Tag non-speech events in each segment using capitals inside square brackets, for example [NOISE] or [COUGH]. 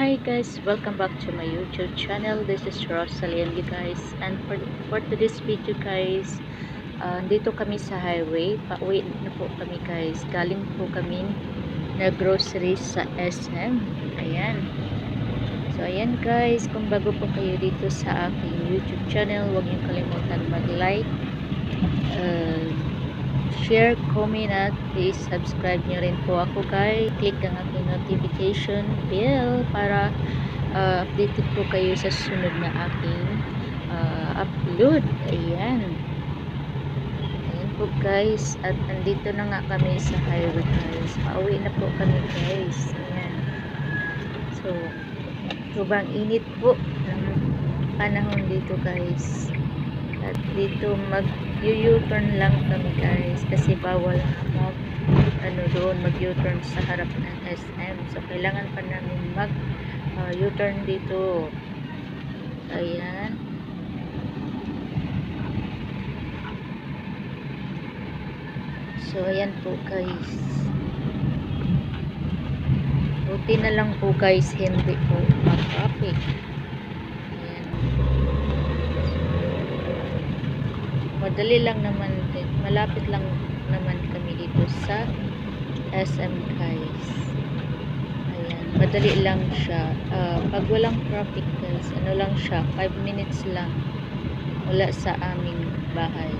Hi guys, welcome back to my YouTube channel. This is Rosalind guys. And for, for today's video guys, uh, dito kami sa highway. Pauwi na po kami guys. Galing po kami na groceries sa SM. Ayan. So ayan guys, kung bago po kayo dito sa aking YouTube channel, huwag niyo kalimutan mag-like, uh, share, comment at please subscribe nyo rin po ako guys. Click ang aking notification bell para uh, updated po kayo sa sunod na aking uh, upload. Ayan. Ayan po guys. At andito na nga kami sa highway guys. Pauwi na po kami guys. Ayan. So, sobrang init po ng panahon dito guys. At dito mag u-turn lang kami guys kasi bawal mag ano doon mag u-turn sa harap ng SM. So kailangan pa namin mag uh, u-turn dito. Ayan. So ayan po guys. Buti na lang po guys hindi po mag-traffic. Ayan. Madali lang naman. Malapit lang naman kami dito sa SM guys. Ayan, madali lang siya. Uh, pag walang traffic guys, ano lang siya, 5 minutes lang mula sa aming bahay.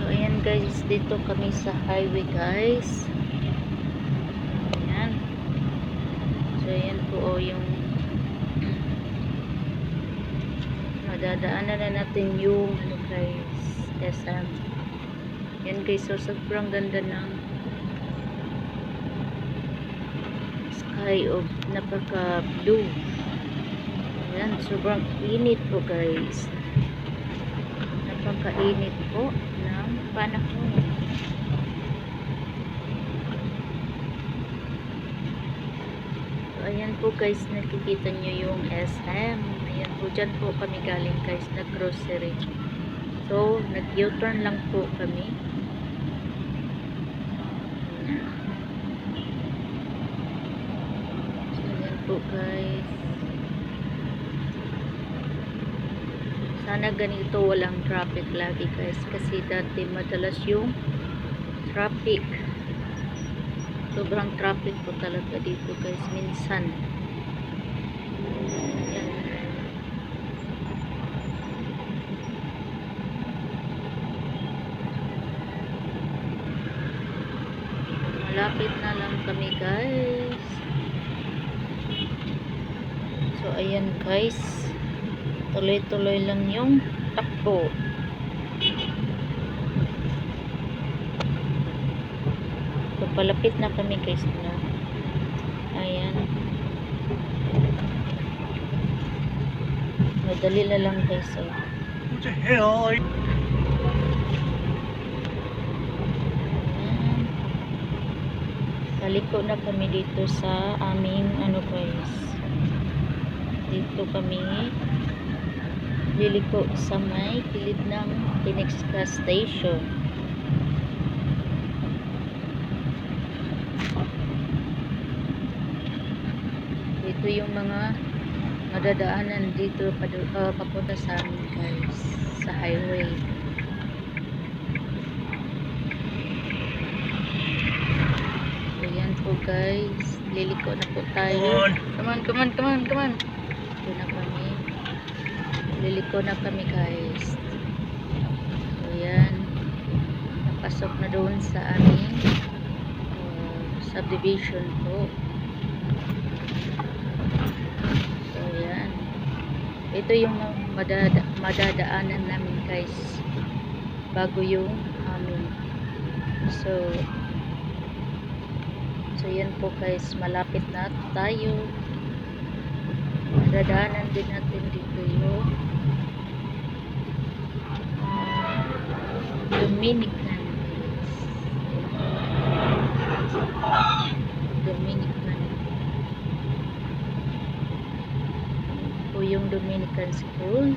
So, ayan guys, dito kami sa highway guys. Ayan. So, ayan po oh, yung madadaanan na natin yung ano guys SM. Yan guys so sobrang ganda ng sky of napaka blue yan sobrang init po guys. Napaka init po ng panahon. So ayan po guys nakikita nyo yung SM Ayan po, dyan po kami galing guys, na grocery. So, nag-U-turn lang po kami. So, ayan po guys. Sana ganito walang traffic lagi guys. Kasi dati madalas yung traffic. Sobrang traffic po talaga dito guys. Minsan. Malapit na lang kami guys so ayan guys tuloy tuloy lang yung takbo so palapit na kami guys na ayan madali na lang guys oh. What the hell? Kaliko na kami dito sa aming ano guys. Dito kami liliko sa may kilid ng Phoenix Gas Station. Dito yung mga madadaanan dito uh, papunta sa amin guys sa highway. po guys. Liliko na po tayo. Come on, come on, come on, come on. Ito na kami. Liliko na kami guys. So yan. Napasok na doon sa aming uh, subdivision po. So yan. Ito yung madada madadaanan namin guys. Bago yung amin. So, So yan po guys, malapit na tayo. Dadaanan din natin dito yung Dominican Dominican po yung Dominican school.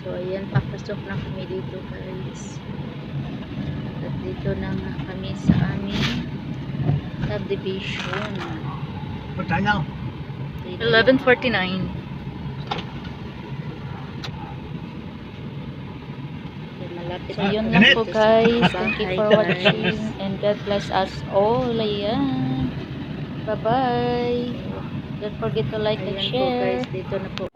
So, ayan, papasok na kami dito guys. At dito na nga kami sa aming subdivision. What time now? Dito 11.49. Okay, malapit Sa- Ayun Ganit. lang po guys. [LAUGHS] Thank you for watching. And God bless us all. Ayan. Bye-bye. Don't forget to like and Ayan po share. guys, dito na po